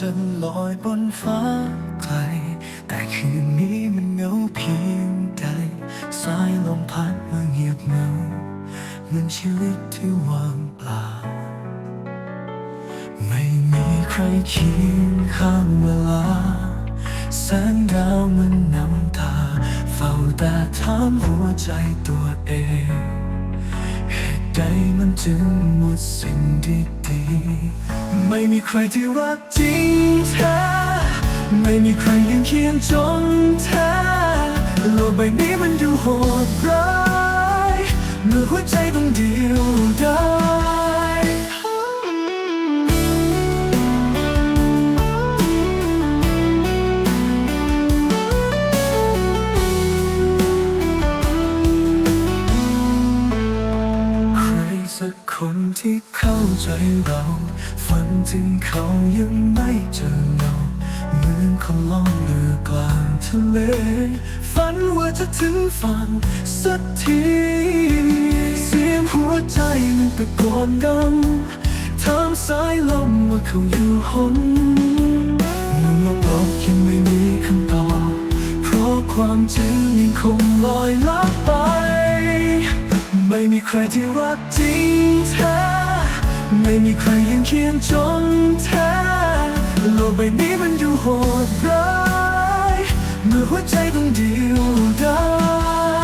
จะลอยบนฟ้าไกล แต่คืนนี้มันเหงาเพียงใดสายลมพัดมาเงียบเหงาเหมือนชีวิตที่ว่างเปล่า ไม่มีใครเคียงข้างเวลาแสงดาวมันนำตา เฝ้าแต่ถามหัวใจตัวเองเหตุใดมันจึงหมดสิ่งดีๆ ไม่มีใครที่รักจริงแท้ไม่มีใครยังเคียงจนแท้โลกใบนี้มันดูโหดร้ายเมื่อหัวใจต้องเดียวดาย ที่เข้าใจเรา ฝันถึงเขายังไม่เจอเงาเหมือนคนล่องเรือกลางทะเล ฝันว่าจะถึงฝั่งสักที เสียงหัวใจมันตะโกนดังถามสายลมว่าเขาอยู่หนเมื่อโลกยังไม่มีคำตอบเพราะความจริงยังคงลอยลับไป ไม่มีใครที่รักจริง ไม่มีใครยังเคียงจนแท้โลกใบนี้มันดูโหดร้ายเมื่อหัวใจต้องเดียวดาย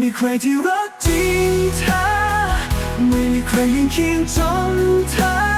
ม่มีใครที่รักจริงเธอ ไม่มีใครยังเคียงจนเธอ